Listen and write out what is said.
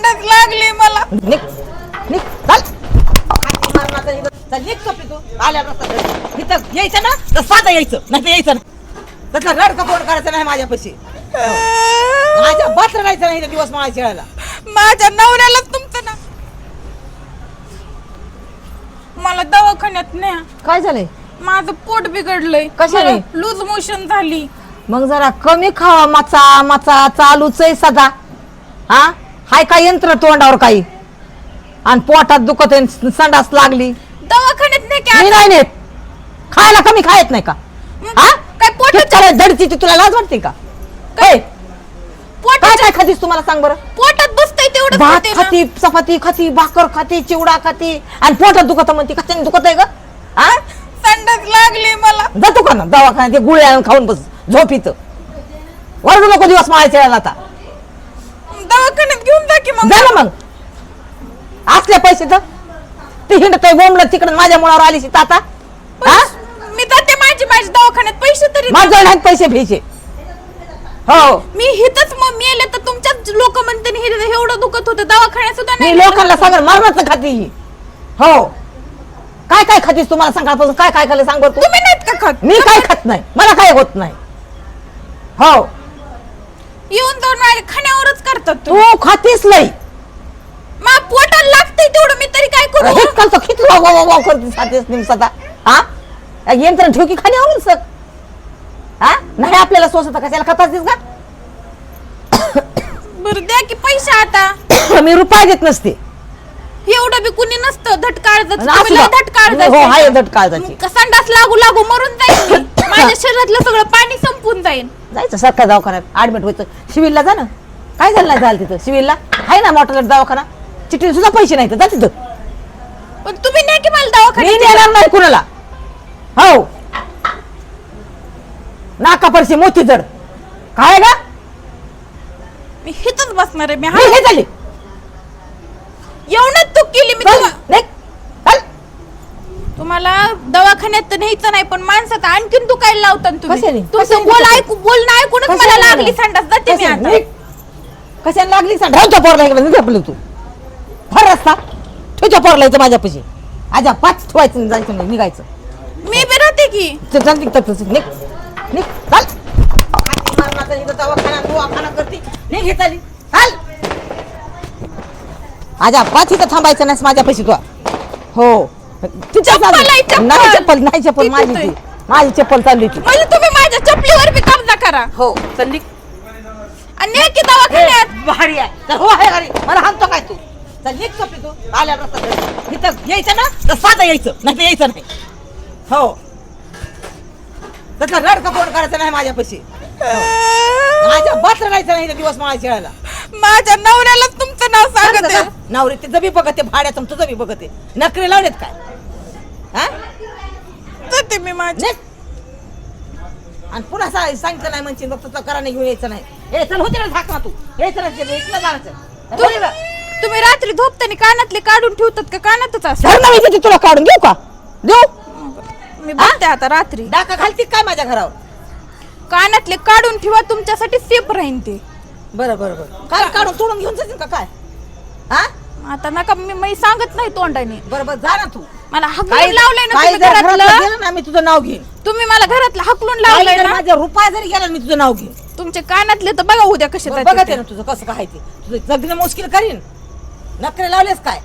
संडास लागली मला. निघ निघ चल. तू. आल्या. इथं यायचं ना तर साधं यायचं नाही तर यायचं नाही. त्याचा रड कपोड करायचं नाही माझ्यापाशी. माझ्या बात राहायचं नाही दिवस मला खेळायला. माझ्या नवऱ्याला तुमचं ना मला दवाखान्यात न्या. काय झालंय? माझं पोट बिघडलंय. कशाने? लूज मोशन झाली. मग जरा कमी खावा माचा माचा चालूच आहे सदा. हा? हाय काय यंत्र तोंडावर काही? आणि पोटात दुखत आहे संडास लागली. दवाखान्यात नाही की? मी? नाही नेत. खायला कमी खायत नाही का? हा? काय पोटात पोटात धडची तुला लाज वाटते का? काय? काय पोटात काय खातीस तुम्हाला सांग बरं? पोटात बसतंय तेवढं भात खाते ना. खाती चपाती खाती भाकर खाती चिवडा खाती आणि पोटात दुखत म्हणते कशाने दुखत आहे ग? हा? संडास लागली मला. जातो का ना? दवाखान्यात ते गुळे आणून खाऊन बस झोप इथं. वरडू नको दिवस माळायचे आता. दवाखान्यात घेऊन जा की मग. ना मग. असले पैसे तर. ते हिंडत बोंबलं तिकडं माझ्या मुळावर आली आता. हा? मी जाते माझी माझी दवाखान्यात पैसे तरी माझ्या नाहीत पैसे घ्यायचे हो. मी हिथच मग मेले तर तुमच्याच लोक म्हणते हे एवढं दुखत होतं दवाखान्यात सुद्धा मी नाही लोकांना सांगेन मरणाचं खाती ही. हो. काय काय खातीस तुम्हाला सकाळपासून? काय काय खाल्लं सांग बरं तू. तुम्ही नाहीत का खात? मी काय खात नाही. मला काय होत नाही. हो. येऊन जाऊन माझ्या खाण्यावरच करतात तू तू खातीस लई. मा पोटाला लागतंय तेवढं मी तरी काय करू? हेच कालचं किती वाव वाव वाव करते खातीस निमसाता हा? यंत्र ठेव की खाली सर. हा? नाही आपल्याला सोसत कशाला खातास का बरं द्या की पैसे आता. मी रुपये देत नसते. एवढं बी कुणी नसतं धटकाळ असू द्या. हो आहे धटकाळजाची. संडास लागू लागू मरून जाईल मी. माझ्या शरीरातलं सगळं पाणी संपून जाईल जायचं सरकार दवाखान्यात ऍडमिट व्हायचं. सिव्हिलला जा ना. काय झालं नाही झालं तिथं? सिव्हिलला आहे ना मोठा दवाखाना? चिठ्ठी सुद्धा पैसे नाही तर जा तिथं. पण तुम्ही नाही की मला मी दवाखान्यात नाही कुणाला. हो. नाका परशी मोती जड. काय का मी हिथच बसणार आहे. मी मी हे झाली. एवढंच चूक केली मी. तुम्हाला दवाखान्यात तर न्यायचं नाही पण माणसात आणखीन तू काय लावता कशाने? तुम्ही. तुमचं कशाने? बोल ऐकू बोलणं ऐकूनच मला कशाने लागली? संडास. जाते मी? आता. कशाने लागली सांग ठेवच्या पोरला इकडे आपलं तू. फर रस्ता. ठेवच्या पोरला इथं माझ्यापाशी. आजा पाच ठेवायचं जायचं नाही निघायचं. मी बी राहते की. चल चल निघ निघ. निघ चल. हाती मारणाचं इथं दवाखाना दवाखाना करते. निघ हे चाली चाल. आजा पाच इथं थांबायचं नाही माझ्यापाशी तू. हो. तिच्या चप्पल आहे, चप्पल. नाही चप्पल. नाही चप्पल ती माझी? ती? माझी चप्पल चालली ती. म्हणजे तुम्ही माझ्या चपलीवर बी कब्जा करा. हो चल निघ आणि न्या की दवाखान्यात भारी आहे. तर हो आहे घरी मला हाणतो काय तू? चल निघ तू. आल्या रस्ता. इथं यायचं ना? तर साधं यायचं नाही तर यायचं नाही. हो. त्याचा रड कपोड करायचं नाही माझ्यापाशी. हो. माझ्या बात राहायचं नाही इथं दिवस मला खेळायला. माझ्या नवऱ्याला तुमचं नाव सांगत. आहे. नवरे तिचं बी बघते भाड्याचं तुझं बी बघते. नकरे लावलेत काय? हा? जाते मी निघ. आणि पुन्हा सांगितलं नाही म्हणजे मग तुझं करा घेऊन यायचं नाही. हे चल होते ना झाक ना तू. नाही ते इथलं जायचं. तू- तुम्ही रात्री झोपताना कानातले काढून ठेवतात का? कानातच असं. धर ना मी तिथे तुला काढून देऊ का? देऊ? मी बघते आता रात्री. डाका घालती काय माझ्या घरावर? कानातले काढून ठेवा तुमच्यासाठी सेफ राहीन ते. बरं बरं बरं. काय काढून तोडून घेऊन जाशील का काय? हा? आता नका मी सांगत नाही तोंडाने. बरं बरं जा ना तू. मला हकलून लावलंय ना काय तुम्ही जर घरातलं? घरातलं गेलं ना मी तुझं नाव घेईन. तुम्ही मला घरातलं हकलून काय लावलंय जर ना? माझ्या रुपया जरी गेला ना मी तुझं नाव घेईन. तुमचे कानातले तर बघा उद्या कसे बघत. आहे ना तुझं कसं काय ते. तुझं जगणं मुश्किल करीन. नकरे लावलेस काय?